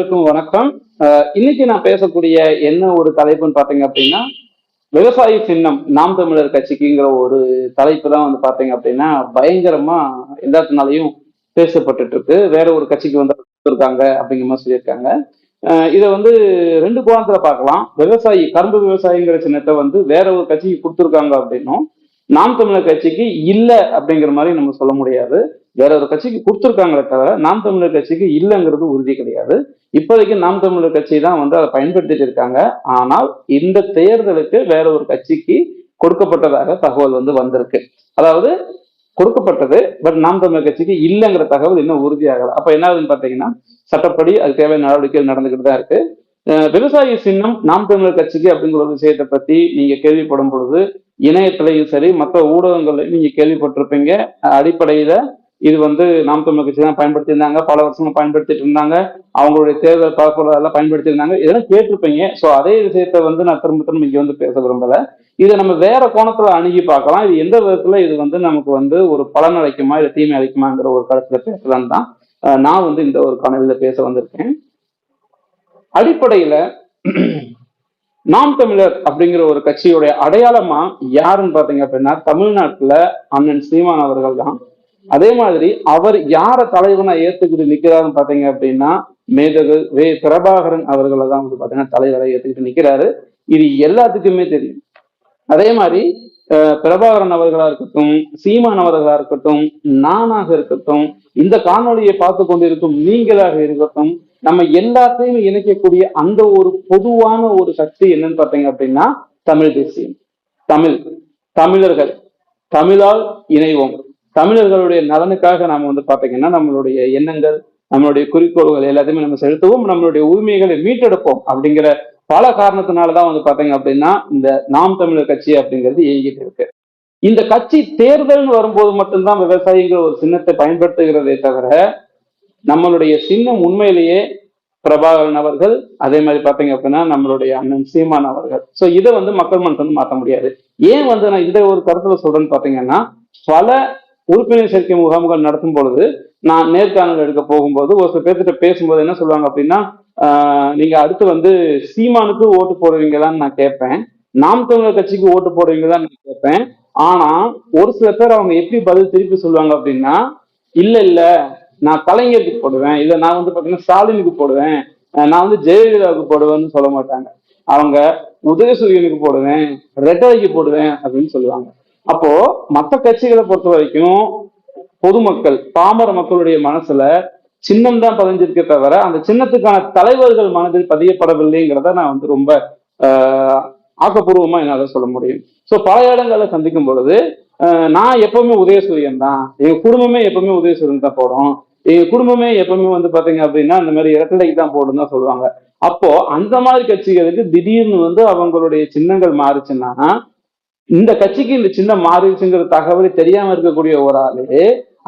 அனைவருக்கும் வணக்கம். இன்னைக்கு நான் பேசக்கூடிய என்ன ஒரு தலைப்புன்னு பாத்தீங்க அப்படின்னா விவசாய சின்னம் நாம் தமிழர் கட்சிக்குங்கிற ஒரு தலைப்பு தான் வந்து பாத்தீங்க அப்படின்னா பயங்கரமா எல்லாத்தினாலையும் பேசப்பட்டுட்டு இருக்கு வேற ஒரு கட்சிக்கு வந்து இருக்காங்க அப்படிங்கிற மாதிரி சொல்லியிருக்காங்க. இதை வந்து ரெண்டு கோணத்துல பார்க்கலாம். விவசாயி கரும்பு விவசாயிங்கிற சின்னத்தை வந்து வேற ஒரு கட்சிக்கு கொடுத்துருக்காங்க அப்படின்னும் நாம் தமிழர் கட்சிக்கு இல்லை அப்படிங்கிற மாதிரி நம்ம சொல்ல முடியாது. வேற ஒரு கட்சிக்கு கொடுத்துருக்காங்களே தவிர நாம் தமிழர் கட்சிக்கு இல்லைங்கிறது உறுதி கிடையாது. இப்போதைக்கு நாம் தமிழர் கட்சி தான் வந்து அதை பயன்படுத்திட்டு இருக்காங்க. ஆனால் இந்த தேர்தலுக்கு வேற ஒரு கட்சிக்கு கொடுக்கப்பட்டதாக தகவல் வந்து வந்திருக்கு. அதாவது கொடுக்கப்பட்டது பட் நாம் தமிழர் கட்சிக்கு இல்லைங்கிற தகவல் இன்னும் உறுதியாகல. அப்ப என்ன ஆகுதுன்னு பாத்தீங்கன்னா சட்டப்படி அது தேவையான நடவடிக்கைகள் நடந்துகிட்டு தான் இருக்கு. விவசாய சின்னம் நாம் தமிழர் கட்சிக்கு அப்படிங்கிற ஒரு விஷயத்தை பத்தி நீங்க கேள்விப்படும் பொழுது இணையத்திலையும் சரி மற்ற ஊடகங்கள்லையும் நீங்க கேள்விப்பட்டிருப்பீங்க. அடிப்படையில இது வந்து நாம் தமிழ் கட்சி தான் பயன்படுத்தியிருந்தாங்க பல வருஷமா பயன்படுத்திட்டு இருந்தாங்க. அவங்களுடைய தேர்தல் பரப்புரையெல்லாம் பயன்படுத்தியிருந்தாங்க. இதெல்லாம் கேட்டிருப்பீங்க. ஸோ அதே விஷயத்த வந்து நான் திரும்ப திரும்ப இங்கே வந்து பேச விரும்பல. இதை நம்ம வேற கோணத்துல அணுகி பார்க்கலாம். இது எந்த விதத்துல இது வந்து நமக்கு வந்து ஒரு பலன் அளிக்குமா இல்லை தீமை அளிக்குமாங்கிற ஒரு கருத்துல பேசலான்னு தான் நான் வந்து இந்த ஒரு காணொலியில பேச வந்திருக்கேன். அடிப்படையில நாம் தமிழர் அப்படிங்கிற ஒரு கட்சியுடைய அடையாளமா யாருன்னு பாத்தீங்க அப்படின்னா தமிழ்நாட்டுல அண்ணன் சீமான் அவர்கள் தான். அதே மாதிரி அவர் யார தலைவனா ஏத்துக்கிட்டு நிக்கிறாருன்னு பாத்தீங்க அப்படின்னா மேதகு வே பிரபாகரன் அவர்களை தான் வந்து பாத்தீங்கன்னா தலைவரை ஏத்துக்கிட்டு நிக்கிறாரு. இது எல்லாத்துக்குமே தெரியும். அதே மாதிரி பிரபாகரன் அவர்களா இருக்கட்டும் சீமான் அவர்களா இருக்கட்டும் நானாக இருக்கட்டும் இந்த காணொளியை பார்த்து கொண்டிருக்கும் நீங்களாக இருக்கட்டும் நம்ம எல்லாத்தையும் இணைக்கக்கூடிய அந்த ஒரு பொதுவான ஒரு சக்தி என்னன்னு பார்த்தீங்க அப்படின்னா தமிழ் தேசியம். தமிழ் தமிழர்கள். தமிழால் இணைவோம். தமிழர்களுடைய நலனுக்காக நாம வந்து பாத்தீங்கன்னா நம்மளுடைய எண்ணங்கள் நம்மளுடைய குறிக்கோள்கள் எல்லாத்தையுமே நம்ம செலுத்துவோம் நம்மளுடைய உரிமைகளை மீட்டெடுப்போம் அப்படிங்கிற பல காரணத்தினாலதான் வந்து பாத்தீங்க அப்படின்னா இந்த நாம் தமிழர் கட்சி அப்படிங்கிறது இயங்கிட்டு இருக்கு. இந்த கட்சி தேர்தல்னு வரும்போது மட்டும்தான் விவசாயிங்கிற ஒரு சின்னத்தை பயன்படுத்துகிறதே தவிர நம்மளுடைய சின்னம் உண்மையிலேயே பிரபாகரன் அவர்கள் அதே மாதிரி பாத்தீங்க அப்படின்னா நம்மளுடைய அண்ணன் சீமான் அவர்கள். சோ இதை வந்து மக்கள் மனசு வந்து மாத்த முடியாது. ஏன் வந்து நான் இந்த ஒரு கருத்துல சொல்றேன்னு பாத்தீங்கன்னா பல உறுப்பினர் சேர்க்கை முகாம்கள் நடத்தும் பொழுது நான் நேர்காணல் எடுக்க போகும்போது ஒரு சில பேர்த்திட்ட பேசும்போது என்ன சொல்லுவாங்க அப்படின்னா நீங்க அடுத்து வந்து சீமானுக்கு ஓட்டு போடுவீங்களான்னு நான் கேட்பேன். நாம் தமிழர் கட்சிக்கு ஓட்டு போடுவீங்களான்னு நான் கேட்பேன். ஆனா ஒரு சில பேர் அவங்க எப்படி பதில் திருப்பி சொல்லுவாங்க அப்படின்னா இல்ல இல்ல நான் கலைஞருக்கு போடுவேன். இல்ல நான் வந்து பாத்தீங்கன்னா ஸ்டாலினுக்கு போடுவேன். நான் வந்து ஜெயலலிதாவுக்கு போடுவேன்னு சொல்ல மாட்டாங்க. அவங்க உதயசூரியனுக்கு போடுவேன் ரெட்டலைக்கு போடுவேன் அப்படின்னு சொல்லுவாங்க. அப்போ மற்ற கட்சிகளை பொறுத்த வரைக்கும் பொதுமக்கள் பாமர மக்களுடைய மனசுல சின்னம் தான் பதிஞ்சிருக்கே தவிர அந்த சின்னத்துக்கான தலைவர்கள் மனதில் பதியப்படவில்லைங்கிறத நான் வந்து ரொம்ப ஆஹ், ஆக்கப்பூர்வமா என்னால சொல்ல முடியும். ஸோ பல இடங்களை சந்திக்கும் பொழுது ஆஹ், நான் எப்பவுமே உதயசூரியன் தான். எங்க குடும்பமே எப்பவுமே உதயசூரியன் தான் போடும் எங்க குடும்பமே எப்பவுமே வந்து பாத்தீங்க அப்படின்னா இந்த மாதிரி இரட்டடைக்கு தான் போடும் தான் சொல்லுவாங்க. அப்போ அந்த மாதிரி கட்சிகளுக்கு திடீர்னு வந்து அவங்களுடைய சின்னங்கள் மாறுச்சுன்னா இந்த கட்சிக்கு இந்த சின்னம் மாறிடுச்சுங்கிற தகவல் தெரியாம இருக்கக்கூடிய ஒரு ஆளு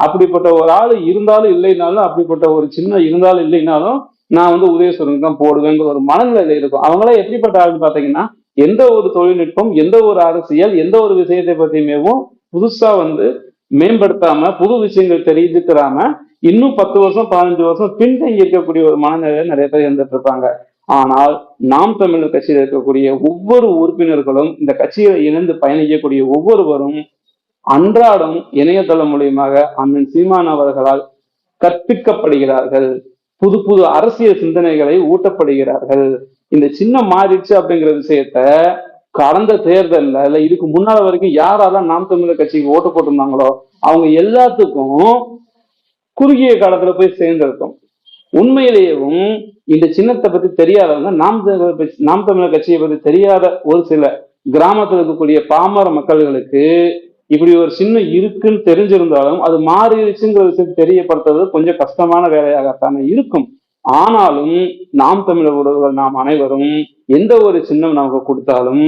அப்படிப்பட்ட ஒரு ஆள் இருந்தாலும் இல்லைனாலும் அப்படிப்பட்ட ஒரு சின்னம் இருந்தாலும் இல்லைனாலும் நான் வந்து உதயசூரனுக்கு தான் போடுவேங்கிற ஒரு மனநிலையில இருக்கும். அவங்களாம் எப்படிப்பட்ட ஆள்னு பாத்தீங்கன்னா எந்த ஒரு தொழில்நுட்பம் எந்த ஒரு அரசியல் எந்த ஒரு விஷயத்தை பத்தியுமேவும் புதுசா வந்து மேம்படுத்தாம புது விஷயங்கள் தெரிஞ்சுக்கிறாம இன்னும் பத்து வருஷம் பதினஞ்சு வருஷம் பின்தங்கி இருக்கக்கூடிய ஒரு மனநிலையில நிறைய பேர் இருந்துட்டு இருப்பாங்க. ஆனால் நாம் தமிழர் கட்சியில் இருக்கக்கூடிய ஒவ்வொரு உறுப்பினர்களும் இந்த கட்சியில் இணைந்து பயணிக்கக்கூடிய ஒவ்வொருவரும் அன்றாடம் இணையதளம் மூலியமாக அண்ணன் சீமான் அவர்களால் கற்பிக்கப்படுகிறார்கள். புது புது அரசியல் சிந்தனைகளை ஊட்டப்படுகிறார்கள். இந்த சின்ன மாறிடுச்சு அப்படிங்கிற விஷயத்த கடந்த தேர்தல்ல இல்ல இதுக்கு முன்னால வரைக்கும் யாரெல்லாம் நாம் தமிழர் கட்சிக்கு ஓட்டு போட்டிருந்தாங்களோ அவங்க எல்லாத்துக்கும் குறுகிய காலத்துல போய் சேர்ந்திருக்கும். உண்மையிலேயும் இந்த சின்னத்தை பத்தி தெரியாதவங்க நாம் நாம் தமிழர் கட்சியை பத்தி தெரியாத ஒரு சில கிராமத்தில் இருக்கக்கூடிய பாமர மக்கள்களுக்கு இப்படி ஒரு சின்னம் இருக்குன்னு தெரிஞ்சிருந்தாலும் அது மாறிடுச்சுங்கிற விஷயத்தை தெரியப்படுத்துறது கொஞ்சம் கஷ்டமான வேலையாகத்தானே இருக்கும். ஆனாலும் நாம் தமிழர் உறவுகள் நாம் அனைவரும் எந்த ஒரு சின்னம் நமக்கு கொடுத்தாலும்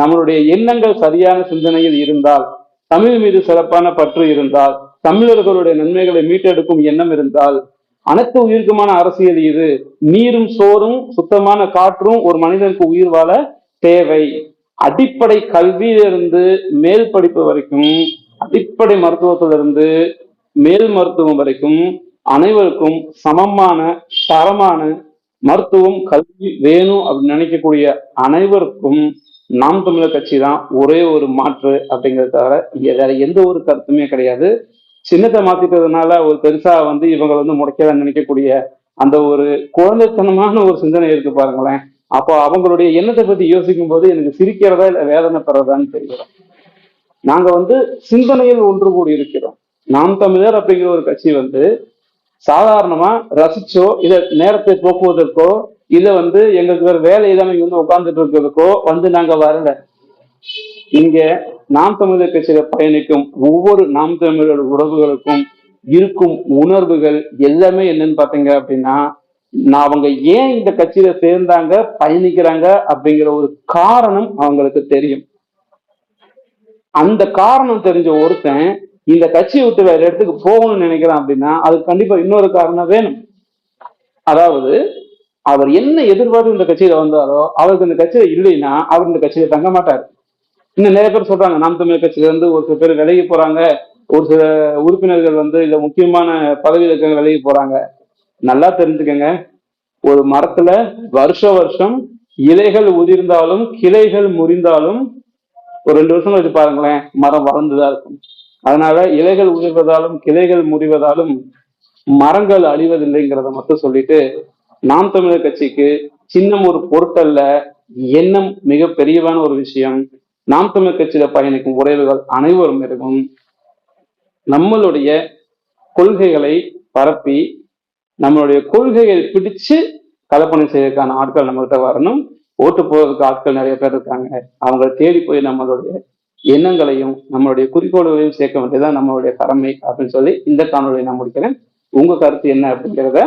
நம்மளுடைய எண்ணங்கள் சரியான சிந்தனையில் இருந்தால் தமிழ் மீது சிறப்பான பற்று இருந்தால் தமிழர்களுடைய நன்மைகளை மீட்டெடுக்கும் எண்ணம் இருந்தால் அனைத்து உயிருக்குமான அரசியல் இது. நீரும் சோறும் சுத்தமான காற்றும் ஒரு மனிதனுக்கு உயிர் வாழ தேவை. அடிப்படை கல்வியிலிருந்து மேல் படிப்பு வரைக்கும் அடிப்படை மருத்துவத்திலிருந்து மேல் மருத்துவம் வரைக்கும் அனைவருக்கும் சமமான தரமான மருத்துவம் கல்வி வேணும் அப்படின்னு நினைக்கக்கூடிய அனைவருக்கும் நாம் தமிழர் கட்சி தான் ஒரே ஒரு மாற்று அப்படிங்கிறத தவிர வேற எந்த ஒரு கருத்துமே கிடையாது. சின்னத்தை மாத்திட்டதுனால ஒரு பெருசா வந்து இவங்க வந்து முடைக்கலன்னு நினைக்கக்கூடிய அந்த ஒரு குழந்தைத்தனமான ஒரு சிந்தனை இருக்கு பாருங்களேன். அப்போ அவங்களுடைய எண்ணத்தை பத்தி யோசிக்கும் போது எனக்கு சிரிக்கிறதா இல்ல வேதனை பெறதான்னு தெரியல நாங்க வந்து சிந்தனையில் ஒன்று கூடி இருக்கிறோம். நாம் தமிழர் அப்படிங்கிற ஒரு கட்சி வந்து சாதாரணமா ரசிச்சோ இத நேரத்தை போக்குவதற்கோ இல்ல வந்து எங்களுக்கு வேற வேலை இல்லாம இங்க வந்து உட்கார்ந்துட்டு இருக்கிறதுக்கோ வந்து நாங்க வரல. இங்க நாம் தமிழர் கட்சியில பயணிக்கும் ஒவ்வொரு நாம் தமிழர் உறவுகளுக்கும் இருக்கும் உணர்வுகள் எல்லாமே என்னன்னு பாத்தீங்க அப்படின்னா நான் அவங்க ஏன் இந்த கட்சியில சேர்ந்தாங்க பயணிக்கிறாங்க அப்படிங்கிற ஒரு காரணம் அவங்களுக்கு தெரியும். அந்த காரணம் தெரிஞ்ச ஒருத்தன் இந்த கட்சியை விட்டு வேற இடத்துக்கு போகணும்னு நினைக்கிறான் அப்படின்னா அது கண்டிப்பா இன்னொரு காரணம் வேணும். அதாவது அவர் என்ன எதிர்பார்த்து இந்த கட்சியில வந்தாரோ அவருக்கு இந்த கட்சியில இல்லைன்னா அவர் இந்த கட்சியில தங்க மாட்டார். இன்னும் நிறைய பேர் சொல்றாங்க நாம் தமிழர் கட்சியிலிருந்து ஒரு சில பேர் விலகி போறாங்க ஒரு சில உறுப்பினர்கள் வந்து இந்த முக்கியமான பதவியில் இருக்க விலகி போறாங்க. நல்லா தெரிஞ்சுக்கங்க ஒரு மரத்துல வருஷ வருஷம் இலைகள் உதிர்ந்தாலும் கிளைகள் முறிந்தாலும் ஒரு ரெண்டு வருஷம் வச்சு பாருங்களேன் மரம் வளர்ந்துதான் இருக்கும். அதனால இலைகள் உதிர்வதாலும் கிளைகள் முறிவதாலும் மரங்கள் அழிவதில்லைங்கிறத மட்டும் சொல்லிட்டு நாம் தமிழர் கட்சிக்கு சின்னம் ஒரு பொருட்டல்ல எண்ணம் மிக பெரியவான ஒரு விஷயம். நாம் தமிழ் கட்சியில பயணிக்கும் உறவுகள் அனைவரும் இருக்கும். நம்மளுடைய கொள்கைகளை பரப்பி நம்மளுடைய கொள்கைகள் பிடிச்சு கலப்பணி செய்யறதுக்கான ஆட்கள் நம்மகிட்ட வரணும். ஓட்டு போவதற்கு ஆட்கள் நிறைய பேர் இருக்காங்க. அவங்களை தேடி போய் நம்மளுடைய எண்ணங்களையும் நம்மளுடைய குறிக்கோள்களையும் சேர்க்க வேண்டியதான் நம்மளுடைய கடமை அப்படின்னு சொல்லி இந்த காணொலியை நான் முடிக்கிறேன். உங்க கருத்து என்ன அப்படிங்கிறத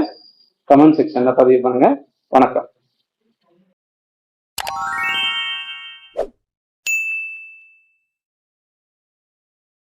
கமெண்ட் செக்ஷன்ல பதிவு பண்ணுங்க. வணக்கம்.